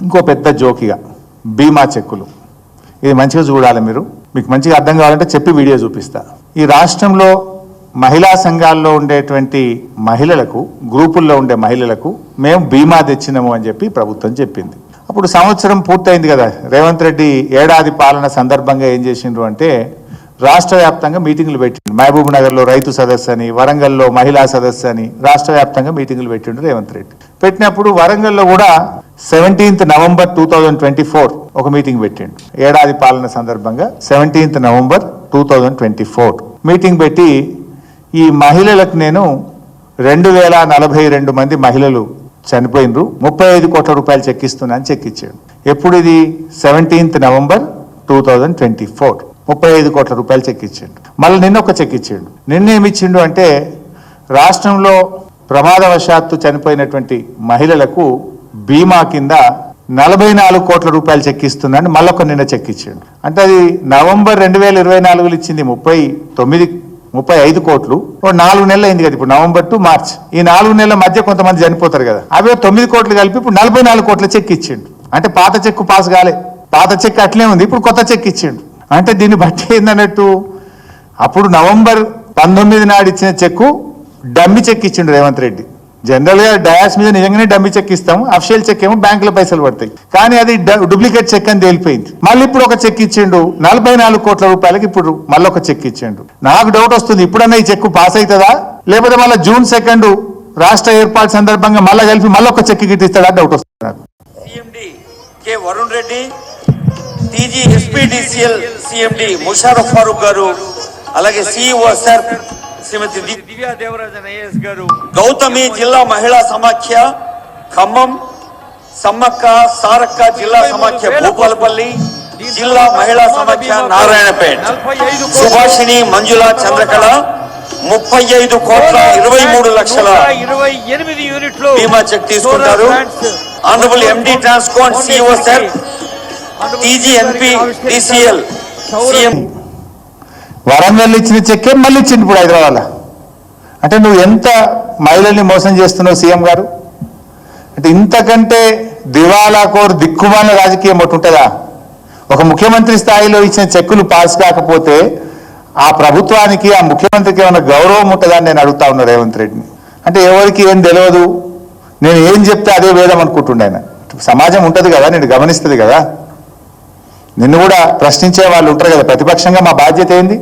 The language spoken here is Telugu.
ఇంకో పెద్ద జోకిగా బీమా చెక్కులు. ఇది మంచిగా చూడాలి మీరు. మీకు మంచిగా అర్థం కావాలంటే చెప్పి వీడియో చూపిస్తా. ఈ రాష్ట్రంలో మహిళా సంఘాల్లో ఉండేటువంటి మహిళలకు గ్రూపుల్లో ఉండే మహిళలకు మేము బీమా తెచ్చినాము అని చెప్పి ప్రభుత్వం చెప్పింది. అప్పుడు సంవత్సరం పూర్తయింది కదా. రేవంత్ రెడ్డి ఏడాది పాలన సందర్భంగా ఏం చేసిండ్రు అంటే రాష్ట్ర వ్యాప్తంగా మీటింగులు పెట్టిండు. మహబూబ్ నగర్లో రైతు సదస్సు అని వరంగల్లో మహిళా సదస్సు అని రాష్ట్ర వ్యాప్తంగా మీటింగులు పెట్టిండు రేవంత్ రెడ్డి. పెట్టినప్పుడు వరంగల్లో కూడా seventeenth November two thousand twenty four ఒక మీటింగ్ పెట్టిండు. ఏడాది పాలన సందర్భంగా seventeenth November two thousand twenty four. Meeting పెట్టి ఈ మహిళలకు నేను రెండు వేల నలభై రెండు మంది మహిళలు చనిపోయినరు. ముప్పై ఐదు కోట్ల రూపాయలు చెక్కిస్తున్నా అని చెక్కిచ్చాడు. ఎప్పుడు ఇది? Seventeenth November two thousand twenty four. ముప్పై ఐదు కోట్ల రూపాయలు చెక్కిచ్చాడు. మళ్ళీ నిన్న ఒక చెక్ ఇచ్చిండు నిన్న అంటే రాష్ట్రంలో ప్రమాదవశాత్తు చనిపోయినటువంటి మహిళలకు బీమా కింద నలభై నాలుగు కోట్ల రూపాయలు చెక్కిస్తుందని మళ్ళొక నిన్న చెక్ ఇచ్చిండు అంటే అది నవంబర్ రెండు వేల ఇరవై నాలుగులో ఇచ్చింది ముప్పై తొమ్మిది ముప్పై ఐదు కోట్లు. ఓ నాలుగు నెలలు అయింది కదా ఇప్పుడు నవంబర్ టు మార్చ్. ఈ నాలుగు నెలల మధ్య కొంతమంది చనిపోతారు కదా. అవే తొమ్మిది కోట్లు కలిపి ఇప్పుడు నలభై నాలుగు కోట్ల చెక్ ఇచ్చిండు అంటే పాత చెక్కు పాస్ కాలే. పాత చెక్ అట్లే ఉంది ఇప్పుడు కొత్త చెక్ ఇచ్చిండు. అంటే దీన్ని బట్టి ఏందన్నట్టు? అప్పుడు నవంబర్ పంతొమ్మిది నాడు ఇచ్చిన చెక్కు డమ్మి చెక్ ఇచ్చిండు రేవంత్ రెడ్డి. జనరల్గా డయాస్ మీద నిజంగానే డమ్మి చెక్ ఇస్తాం అఫిషియల్ చెక్ ఏమో బ్యాంకులో పైసలు పడతాయి. కానీ అది డూప్లికేట్ చెక్ అని తేలిపోయింది. మళ్ళీ ఇప్పుడు ఒక చెక్ ఇచ్చిండు. నలభై నాలుగు కోట్ల రూపాయలకి ఇప్పుడు మళ్ళీ ఒక చెక్ ఇచ్చిండు. నాకు డౌట్ వస్తుంది. ఇప్పుడన్నా ఈ చెక్ పాస్ అవుతుందా? లేకపోతే మళ్ళీ జూన్ సెకండ్ రాష్ట్ర ఏర్పాటు సందర్భంగా మళ్ళీ కలిపి మళ్ళీ ఒక చెక్ గిట్టిస్తాడా డౌట్ వస్తుంది నాకు. K Varun Reddy TG CMD Musharraf Farooq garu అలాగే CEO sir Shrimati Divya Devarajan IAS garu. Gautami జిల్లా మహిళా సమాఖ్య ఖమ్మం సమ్మక్క సారక్క జిల్లా సమాఖ్య భూపాలపల్లి జిల్లా మహిళా సమాఖ్య నారాయణపేట్. సుభాషిణి మంజుల చంద్రకళ ముప్పై ఐదు కోట్ల ఇరవై మూడు లక్షల ఇరవై ఎనిమిది యూనిట్లు. బీమా చెక్ తీసుకుంటారు. Honourable MD ట్రాన్స్కోన్ CEO sir TGNP TCL CM Warangal ఇచ్చిన చెక్కే మళ్ళీ ఇచ్చింది ఇప్పుడు హైదరాబాద్ అంటే నువ్వు ఎంత మహిళల్ని మోసం చేస్తున్నావు సీఎం గారు? అంటే ఇంతకంటే దివాలా కోరు దిక్కుమాల రాజకీయం ఒకటి ఉంటుందా? ఒక ముఖ్యమంత్రి స్థాయిలో ఇచ్చిన చెక్కులు పాస్ కాకపోతే ఆ ప్రభుత్వానికి ఆ ముఖ్యమంత్రికి ఏమైనా గౌరవం ఉంటుందా నేను అడుగుతా ఉన్నా రేవంత్ రెడ్డిని. అంటే ఎవరికి ఏం తెలియదు. నేను ఏం చెప్తే అదే వేదం అనుకుంటుండే సమాజం ఉంటుంది కదా నేను గమనిస్తుంది కదా. నిన్ను కూడా ప్రశ్నించే వాళ్ళు ఉంటారు కదా ప్రతిపక్షంగా మా బాధ్యత ఏంది?